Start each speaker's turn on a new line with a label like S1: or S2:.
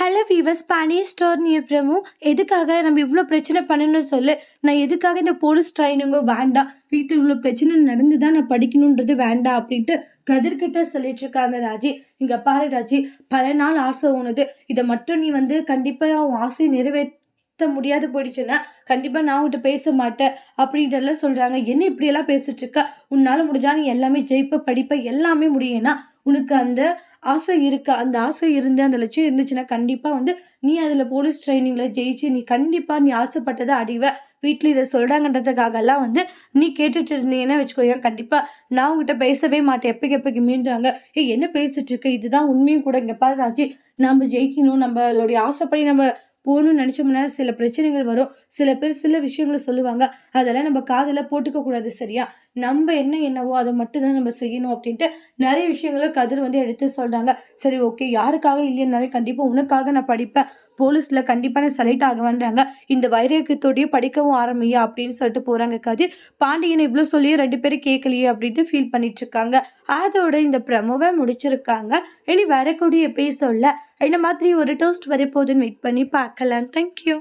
S1: Hello viewers Pandya store நீ பிரமு எதுக்காக நம்ம இவ்வளோ பிரச்சனை பண்ணணும்னு சொல்லு? நான் எதுக்காக இந்த போலீஸ் ட்ரைனிங்கோ வேண்டாம்? வீட்டில் இவ்வளோ பிரச்சனை நடந்து தான் நான் படிக்கணுன்றது வேண்டாம் அப்படின்ட்டு கதிர்கிட்ட சொல்லிட்டு இருக்காங்க ராஜி. இங்கே பாரு ராஜி பல நாள் ஆசை உனது. இதை மட்டும் நீ வந்து கண்டிப்பாக உன் ஆசையை நிறைவேற்ற முடியாது போயிடுச்சுன்னா கண்டிப்பாக நான் உங்கள்கிட்ட பேச மாட்டேன் அப்படின்றதெல்லாம் சொல்கிறாங்க என்ன இப்படியெல்லாம் பேசிட்டு இருக்க? உன்னால் முடிஞ்சா நீ எல்லாமே ஜெயிப்ப படிப்ப எல்லாமே முடியும்னா உனக்கு அந்த ஆசை இருக்கு. அந்த ஆசை இருந்து அந்த லட்சியம் இருந்துச்சுன்னா கண்டிப்பாக வந்து நீ அதில் போலீஸ் ட்ரைனிங்கில் ஜெயிச்சு நீ கண்டிப்பாக நீ ஆசைப்பட்டதை அடிவை. வீட்டில் இதை சொல்கிறாங்கன்றதுக்காகலாம் வந்து நீ கேட்டுட்டு இருந்தீங்கன்னா வச்சுக்கோங்க கண்டிப்பாக நான் உங்ககிட்ட பேசவே மாட்டேன். எப்போக்கு எப்போக்கு மீண்டாங்க ஏய் என்ன பேசிட்டு இதுதான் உண்மையும் கூட. இங்கே பாரு ராஜி நம்ம ஜெயிக்கணும். நம்மளுடைய ஆசைப்படி நம்ம போகணும்னு நினச்சோம்னா சில பிரச்சனைகள் வரும். சில பேர் சில விஷயங்களை சொல்லுவாங்க. அதெல்லாம் நம்ம காதில் போட்டுக்க கூடாது சரியா? நம்ம என்ன என்னவோ அதை மட்டும் தான் நம்ம செய்யணும் அப்படின்ட்டு நிறைய விஷயங்களை கதிர் வந்து எடுத்து சொல்கிறாங்க சரி ஓகே யாருக்காக இல்லைன்னாலே கண்டிப்பாக உனக்காக நான் படிப்பேன். போலீஸில் கண்டிப்பாக நான் செலக்ட் ஆகுவேன்றாங்க. இந்த வைரக்கத்தோடய படிக்கவும் ஆரம்பியா அப்படின்னு சொல்லிட்டு போகிறாங்க கதிர். பாண்டியன் இவ்வளோ சொல்லி ரெண்டு பேரும் கேட்கலையே அப்படின்ட்டு ஃபீல் பண்ணிட்டு இருக்காங்க அதோட இந்த ப்ரமோவை முடிச்சிருக்காங்க. இனி வரக்கூடிய எபிசோடில் இந்த மாதிரி ஒரு டோஸ்ட் வரப்போகுதுன்னு வெயிட் பண்ணி பார்க்கலாம். தேங்க்யூ